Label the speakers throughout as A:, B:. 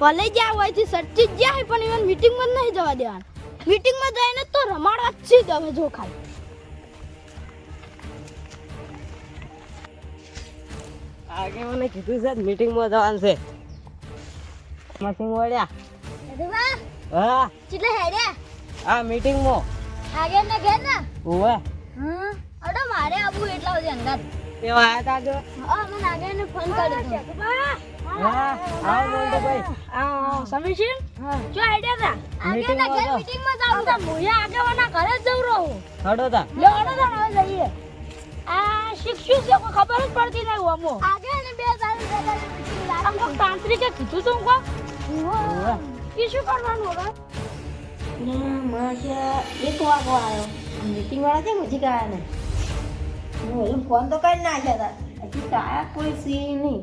A: ભલે જ્યાં હોય છે સચ્ચી જ જ્યાં હોય પણ ઇવન મીટિંગમાં જ નહીં જવા દેવાનું. મીટિંગમાં જઈને તો રમાડવા જ છે તમે હવે જો ખાલી.
B: આગે મને કીધું છે મીટિંગમાં જવાનું છે. મસિંગ વળ્યા. હા.
A: ચીટલે હેડે
B: આ મીટિંગમાં
A: આગળ ને ઘેર ને?
B: ઓવે
A: હા. અડો મારે આબુ એટલા સુધી અંગાત
B: એવા આયા તા જો?
A: હા મને આગળ ને ફોન કરી દો
B: હા આવો મોન્ટુ ભાઈ.
A: જો આઈડિયા ઘેર
B: જાઓ.
A: મીટિંગમાં જાવ તો મોયા આગળવાના ઘરે જ જઉં રહું.
B: હડો તા.
A: લે ઓડો તો હવે જઈએ. આ શિક્ષિત ખબર જ પડતી નહીં અમો આગળ ને બે તારીખ બે મીટિંગ લાગે અમુક તાંત્રિકે કીધું તું કો. શું કરવાનું હવે?
C: એક વાગો આવ્યો. મીટિંગ વાળા છે પછી ગયા ને હું ફોન તો કરી નાખ્યા હતા. હજી કાયા કોઈ સી નહીં.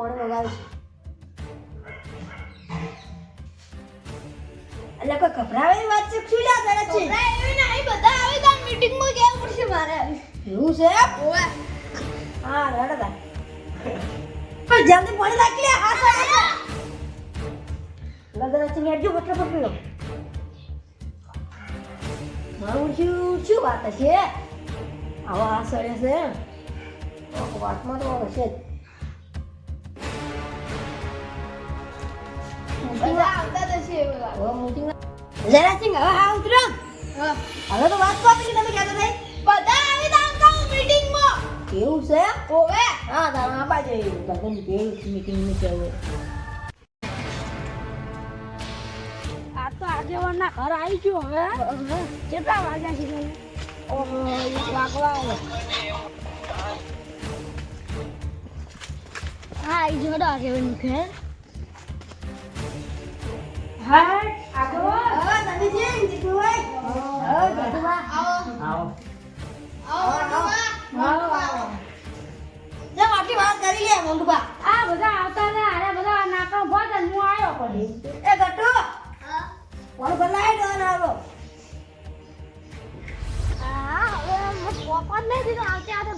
C: માટે વગાડશે? એટલે કોઈ ગભરાવાની વાત છે? શું લ્યા કરે છે
A: એવી ને અહીં બધા આવે તો મીટિંગમાં ગયા પડશે મારે
C: એવું છે
A: ઓવે
C: હા રડતા પણ જલ્દી પાણી લાગી લે હા સર લગન છે હેડજો બટલો પર મારું શું શું વાત હશે? આવા આ સડે છે વાતમાં તો હશે જ. હવે તો વાત કોપી
A: બધા આવી તો હા
C: તારા આ બાજુ
A: આ ગયો હવે કેટલા વાગ્યા છે તમે? ઓહો હા આવી જોડો આગેવાન ઘર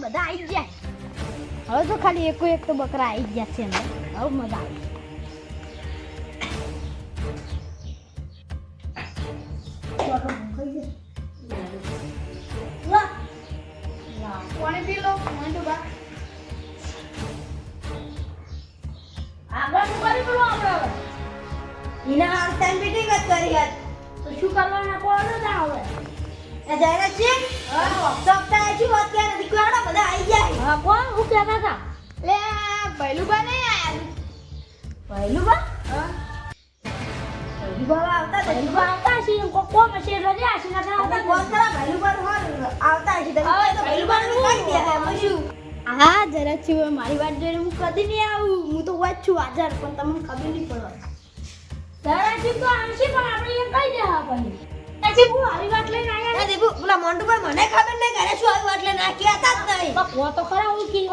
A: બધા
C: આવી
A: ગયા હવે તો ખાલી એકો એક બકરા આવી ગયા છે હવે મજા આવી. ભૈલુબા નહીં આયા
C: પહેલું બા પહેલું બા આવતા હતા
A: ભૈલુબા આવતા હશે? એમ કો કોમ રજા હશે ના આવતા
C: ફોન કરા પહેલું બા આવતા હશે. તમે તો પહેલું બા કહી દે એમાં શું?
A: હા જરા છે મારી વાત જોઈને હું કદી નહીં આવું. હું તો વાત છું હાજર પણ તમને ખબર નહીં પડે. જરા તો આવશે પણ આપણે એ કહી દે હા પછી પછી હું આવી વાત લઈને આયા
C: દીપુ પેલા મને ખબર નહીં ઘરે શું આવ્યું એટલે નાખ્યા હતા જ નહીં.
A: તો ખરા હું કી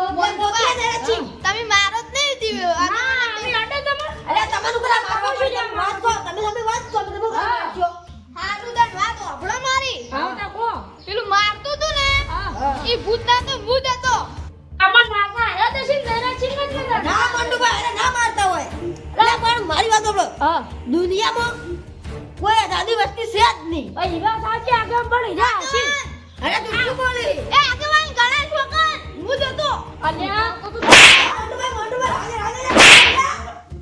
A: મારી
C: વાત સાંભળો
A: હા
C: દુનિયામાં કોઈ દાદી વસ્તી છે જ નહીં
A: ઓય વાત સાચી આગળ પડી જા સિંહ
C: અરે તું શું બોલી
A: એ આગેવાન ગણેશ વખત હું જતો અને તો તું
C: મોન્ટુભાઈ મોન્ટુભાઈ હાજર હાજર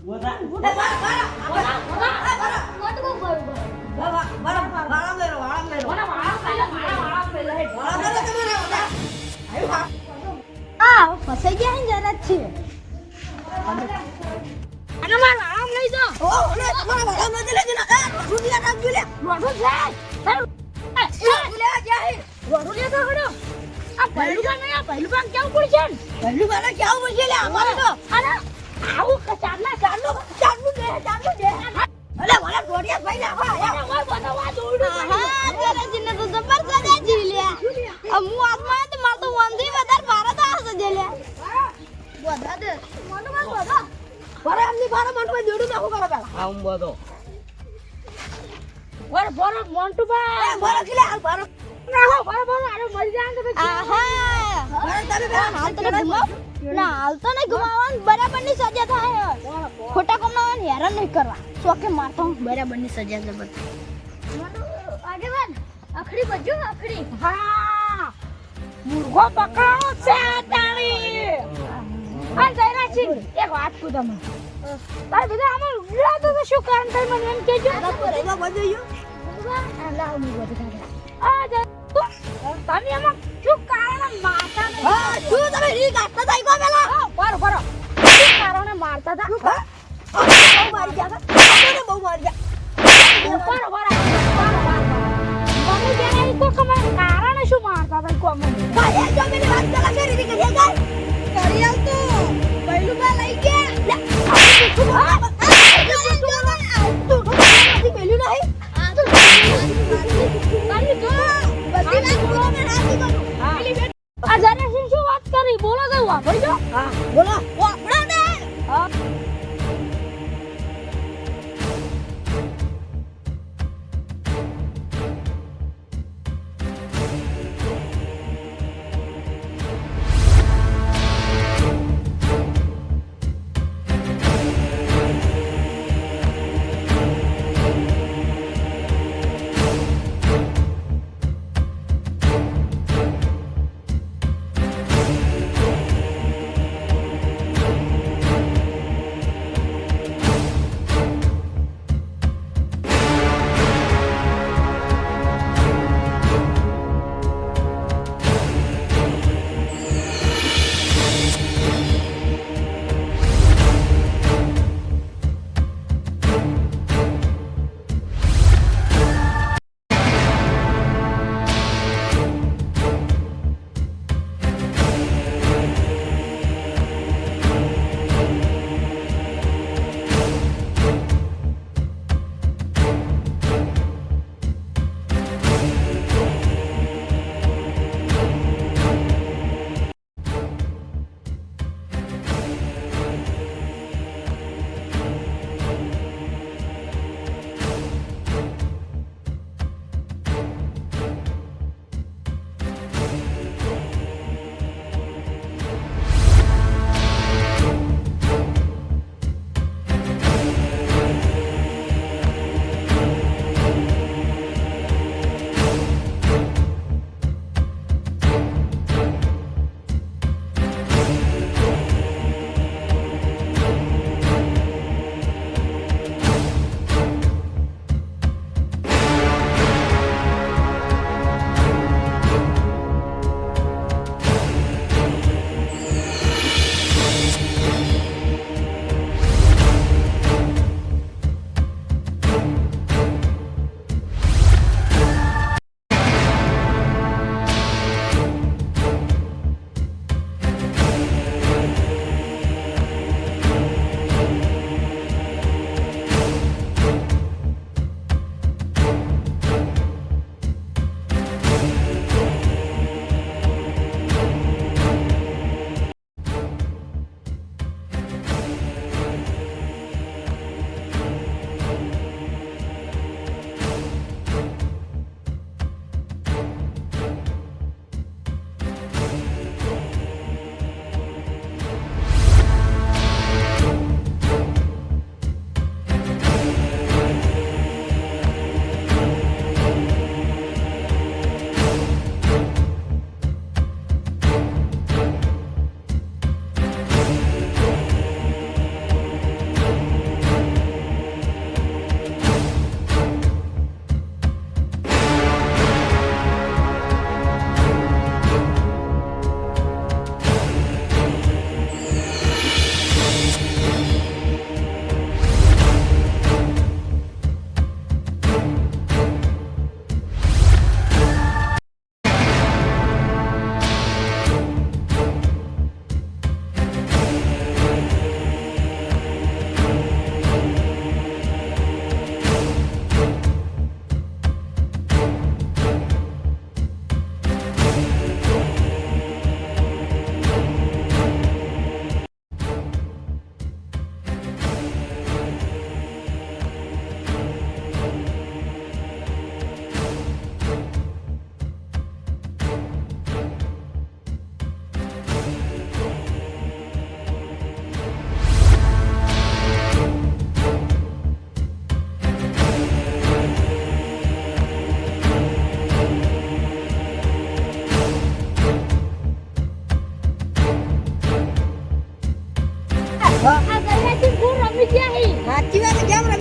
B: ઊભો થા.
C: એ બારા બારા
A: બોલા બોલા
C: એ બારા
A: મોટ કો કરું
C: બારા બારા વાળા મેરો વાળા
A: વાળા પહેલા વાળા પહેલા
C: વાળા મેરો તમારે બધા હા
A: આ ફસાઈ ગયા ને જરા છે અને મારા વાળા લઈ જાઓ
C: ઓ મેરો લે જના એ રૂપિયા રાખજો લે.
A: મોટું છે
C: લે ક્યાં હે.
A: વડો લેતો હડો. આ પહેલું કામ આ પહેલું કામ કેવું પડશે?
C: પહેલું વાળા કેવું પડશે લે અમારે તો?
A: અરે આવું કે ચાલનો ચાલનું દે ચાલનું દે
C: અલે મને દોડિયા ભાઈ ના હા
A: ઓય બધા વાત ઓડું
D: હા જરાજીને તો જબર સજા લે. હું આત્મા તો માર તો વંધી વધારે ભારત આ સજે લે.
A: બધા દે. મને બધા.
C: બરે એમની બારે મને કોઈ દોડું કરો પેલા.
B: આમ બધો
A: વર બોરો મોન્ટુ
C: એ કિલે હાલ બરે
A: ના હો બોરો બોરો અરે મરી જાય તો
D: આહા
C: બરે તમે પેલા
D: હાલ તો ઘુમાવ ના હાલ તો નહીં ઘુમાવવાનું બરાબરની સજા થાય ખોટા કામના હેરાન નહીં કરવા. ચોકે મારતો બરાબરની સજા છે બધી.
A: આગેવાન અખડી બજો અખડી હા. મુર્ગો પકડાણો છે તાણી આ જયરા છે એક વાત તમે તાર બધા આમાં ઉડાતો તો શું કારણ થાય મને એમ કેજો
C: ગયો.
A: લાવ આ જ તમે આમાં શું કારણ મારતા
C: હા શું તમે રી કાટતા થાય ગો પેલા?
A: હા, પર બરો શું કારણે મારતા હતા?
C: હા બહુ મારી ગયા હતા. બહુ મારી ગયા.
A: પર બરો મને જેને કમાય કારણે શું મારતા હતા ઈ મને
C: ભાઈ જો મેરી વાત ચલા કે રીതി કરીએ ગાય?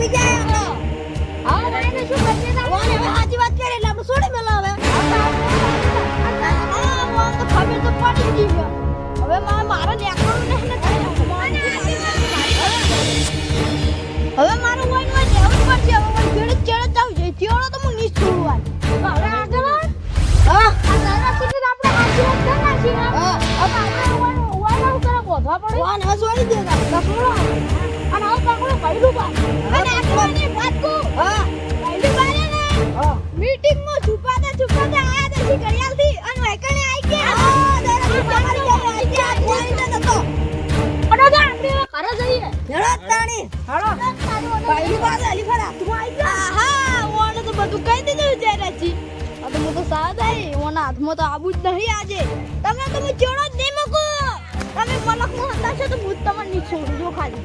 C: આવી ગયા હતા હા ભાઈને શું કરશે ઓને હવે સાચી વાત કરે એટલે આપણે છોડી મેલા હવે તો ખબર તો પડી ગઈ
A: હવે મારે મારે નેકળું
C: ને હવે મારું વાઈન વાઈન રહેવું
A: પડશે હવે મને ભેળ ચેડ જ આવશે ચેડો તો હું નીચ છું હવે આગળ
C: હા આ દાદા સુધી
A: આપણે હાજી રાખતા નાખી હા હવે આપણે વાઈન વાઈન આવું કરે બોધવા પડે
C: વાન હવે છોડી દેતા
A: કપડો અને હવે પકડો પહેલું બા
C: અને આગળની વાત કહું?
D: હા.
C: પહેલી બારે ને
D: હા.
C: મીટિંગમાં છુપાતા છુપાતા આયા હતા શી ઘડિયાળથી અને વૈકણે આઈ ગયા.
D: હા દાદા તમારી જેમ આવી ગયા કોઈ ન હતો
A: અડો જા આપણે ઘરે જઈએ.
D: હેડો તાણી.
A: હાલો
D: પહેલી વાર અલીફા હાથમાં આવી ગયા?
C: આહા ઓને તો બધું કહી દીધું જયરાજજી આ તો હું તો સારા થાય ઓના હાથમાં તો આબુ જ નહીં આજે. તમે તમે હું જ નહીં મૂકો. તમે મલકનો હતા છો તો હું જ તમને નહીં છોડું જો ખાલી.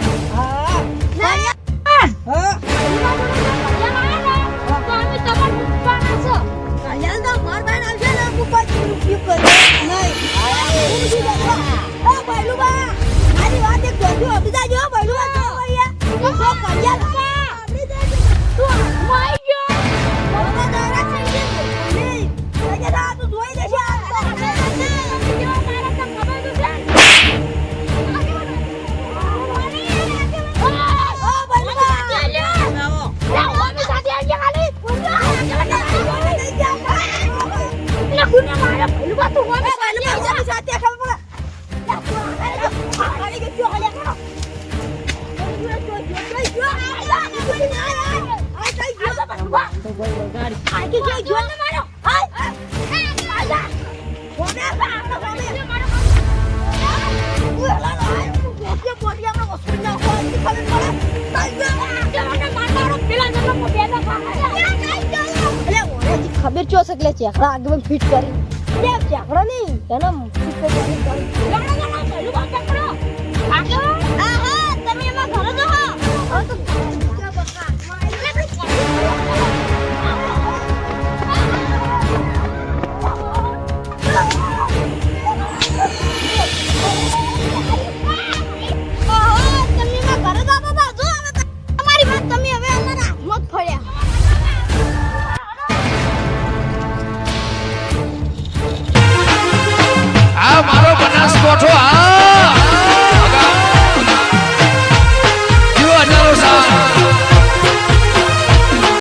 C: ચો સકલે ચેકડા આગળ ફિટ કરી. ચેકડા નહીં? એને ફિટ કરી.
A: બા આગળ.